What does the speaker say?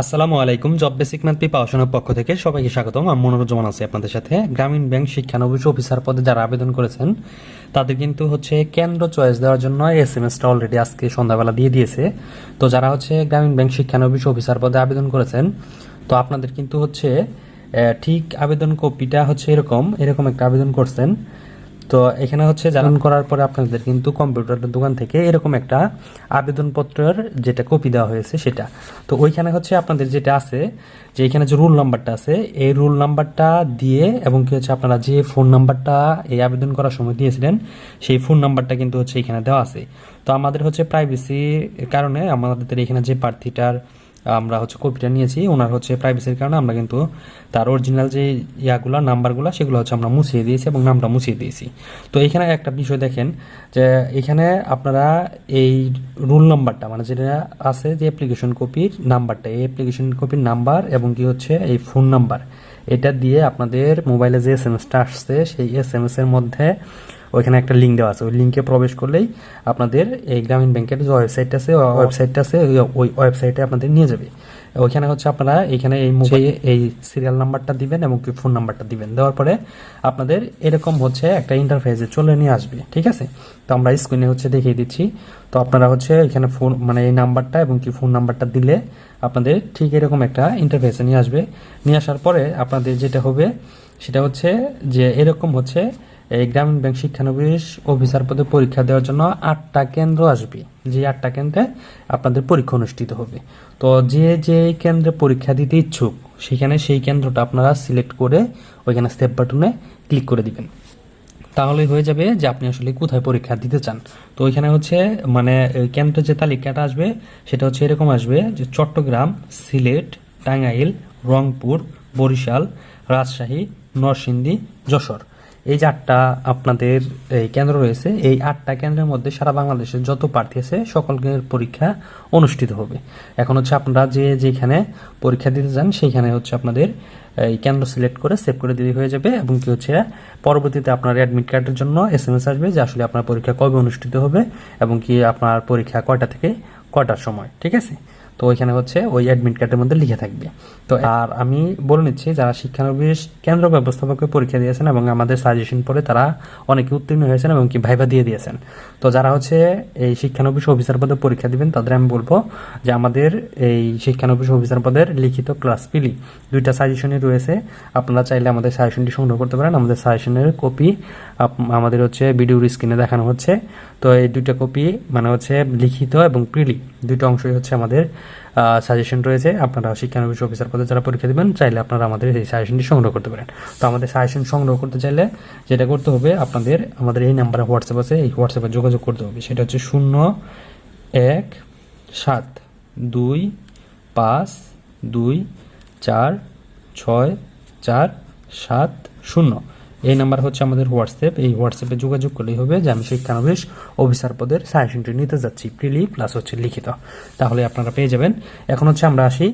আসসালামু আলাইকুম। Job basic math প্রিপারেশনের পক্ষ থেকে সবাইকে স্বাগতম। আমি মনোরঞ্জন আছি আপনাদের সাথে। গ্রামীণ ব্যাংক শিক্ষানবিশ অফিসার পদে যারা আবেদন করেছেন, তাদের কিন্তু হচ্ছে কেন্দ্র চয়েস দেওয়ার জন্য এস এম এসটা অলরেডি আজকে সন্ধ্যাবেলা দিয়ে দিয়েছে। তো যারা হচ্ছে গ্রামীণ ব্যাংক শিক্ষানবিশ অফিসার পদে আবেদন করেছেন, তো আপনাদের কিন্তু হচ্ছে ঠিক আবেদন কপিটা হচ্ছে এরকম এরকম একটা আবেদন করছেন। তো এখানে হচ্ছে জানান করার পরে আপনাদের কিন্তু কম্পিউটারের দোকান থেকে এরকম একটা আবেদনপত্রের যেটা কপি দেওয়া হয়েছে সেটা। তো ওইখানে হচ্ছে আপনাদের যেটা আছে যে এখানে যে রুল নাম্বারটা আছে এই রুল নাম্বারটা দিয়ে এবং কি হচ্ছে আপনারা যে ফোন নাম্বারটা এই আবেদন করার সময় দিয়েছিলেন সেই ফোন নাম্বারটা কিন্তু হচ্ছে এখানে দেওয়া আছে। তো আমাদের হচ্ছে প্রাইভেসি কারণে আমাদের এখানে যে প্রার্থীটার আমরা হচ্ছে কপিটা নিয়েছি, ওনার হচ্ছে প্রাইভেসির কারণে আমরা কিন্তু তার অরিজিনাল যে ইয়াগুলো, নাম্বারগুলো, সেগুলো হচ্ছে আমরা মুছিয়ে দিয়েছি এবং নামটা মুছিয়ে দিয়েছি। তো এখানে একটা বিষয় দেখেন যে এখানে আপনারা এই রুল নাম্বারটা মানে যেটা আছে যে অ্যাপ্লিকেশন কপির নাম্বারটা, এই অ্যাপ্লিকেশন কপির নাম্বার এবং কি হচ্ছে এই ফোন নাম্বার এটা দিয়ে আপনাদের মোবাইলে যে এস এম এসটা আসছে, সেই এস এম এস এর মধ্যে ওইখানে একটা লিঙ্ক দেওয়া আছে। ওই লিঙ্কে প্রবেশ করলেই আপনাদের এই গ্রামীণ ব্যাংকের যে ওয়েবসাইট আছে ওয়েবসাইটটা আছে ওই- ওই ওয়েবসাইটে আপনাদের নিয়ে যাবে। ওইখানে হচ্ছে আপনারা এখানে এই মোবাইলে এই সিরিয়াল নাম্বারটা দিবেন এবং কি ফোন নাম্বারটা দিবেন। দেওয়ার পরে আপনাদের এরকম হচ্ছে একটা ইন্টারফেসে চলে নিয়ে আসবে ঠিক আছে? তো আমরা স্ক্রিনে হচ্ছে দেখিয়ে দিচ্ছি। তো আপনারা হচ্ছে এখানে ফোন মানে এই নাম্বারটা এবং কি ফোন নাম্বারটা দিলে আপনাদের ঠিক এরকম একটা ইন্টারফেসে নিয়ে আসবে। নিয়ে আসার পরে আপনাদের যেটা হবে সেটা হচ্ছে যে এরকম হচ্ছে এই গ্রামীণ ব্যাংক শিক্ষানবিশ অফিসার পদে পরীক্ষা দেওয়ার জন্য আটটা কেন্দ্র আসবে। যে আটটা কেন্দ্রে আপনাদের পরীক্ষা অনুষ্ঠিত হবে। তো যে যে কেন্দ্রে পরীক্ষা দিতে ইচ্ছুক, সেখানে সেই কেন্দ্রটা আপনারা সিলেক্ট করে ওইখানে স্টেপ বাটনে ক্লিক করে দিবেন। তাহলে হয়ে যাবে যে আপনি আসলে কোথায় পরীক্ষা দিতে চান। তো ওইখানে হচ্ছে মানে কেন্দ্রের যে তালিকাটা আসবে, সেটা হচ্ছে এরকম আসবে যে চট্টগ্রাম, সিলেট, টাঙ্গাইল, রংপুর, বরিশাল, রাজশাহী, নরসিংদী, যশোর। এই যে আটটা আপনাদের এই কেন্দ্র রয়েছে, এই আটটা কেন্দ্রের মধ্যে সারা বাংলাদেশের যত প্রার্থী আছে সকলের পরীক্ষা অনুষ্ঠিত হবে। এখন হচ্ছে আপনারা যে যেখানে পরীক্ষা দিতে চান সেইখানে হচ্ছে আপনাদের এই কেন্দ্র সিলেক্ট করে সেভ করে দিলে হয়ে যাবে এবং কি হচ্ছে, পরবর্তীতে আপনার অ্যাডমিট কার্ডের জন্য এস এম এস আসবে যে আসলে আপনার পরীক্ষা কবে অনুষ্ঠিত হবে এবং কি আপনার পরীক্ষা কয়টা থেকে কয়টার সময়, ঠিক আছে? তো ওইখানে হচ্ছে ওই অ্যাডমিট কার্ডের মধ্যে লিখে থাকবে। তো আর আমি বলে নিচ্ছি, যারা শিক্ষানবিশ কেন্দ্র ব্যবস্থাপকের পরীক্ষা দিয়েছেন এবং আমাদের সাজেশন পরে তারা অনেকে উত্তীর্ণ হয়েছেন এবং কি ভাইবা দিয়ে দিয়েছেন। তো যারা হচ্ছে এই শিক্ষানবিশ অফিসার পদে পরীক্ষা দিবেন, তাদের আমি বলব যে আমাদের এই শিক্ষানবিশ অফিসার পদের লিখিত ক্লাস পিলি দুইটা সাজেশনই রয়েছে। আপনারা চাইলে আমাদের সাজেশনটি সংগ্রহ করতে পারেন। আমাদের সাজেশনের কপি আমাদের হচ্ছে ভিডিওর স্ক্রিনে দেখানো হচ্ছে। তো এই দুইটা কপি মানে হচ্ছে লিখিত এবং প্রিলি দুইটা অংশই হচ্ছে আমাদের সাজেশন রয়েছে, আপনারা শিক্ষানবিশ অফিসার পদে যারা পরীক্ষা দেবেন, চাইলে আপনারা আমাদের এই সাজেশনটি সংগ্রহ করতে পারেন। তো আমাদের সাজেশন সংগ্রহ করতে চাইলে যেটা করতে হবে, আপনাদের, আমাদের এই নাম্বারে হোয়াটসঅ্যাপ আছে, এই হোয়াটসঅ্যাপে যোগাযোগ করতে হবে। সেটা হচ্ছে শূন্য এক সাত দুই পাঁচ দুই চার ছয় চার সাত শূন্য। এই নাম্বার হচ্ছে আমাদের হোয়াটসঅ্যাপ। এই হোয়াটসঅ্যাপে যোগাযোগ করলেই হবে যে আমি শিক্ষানবিশ অফিসার পদের সাজেশনটি নিতে যাচ্ছি। প্রিলি প্লাস হচ্ছে লিখিত। তাহলে আপনারা পেয়ে যাবেন। এখন হচ্ছে আমরা আসি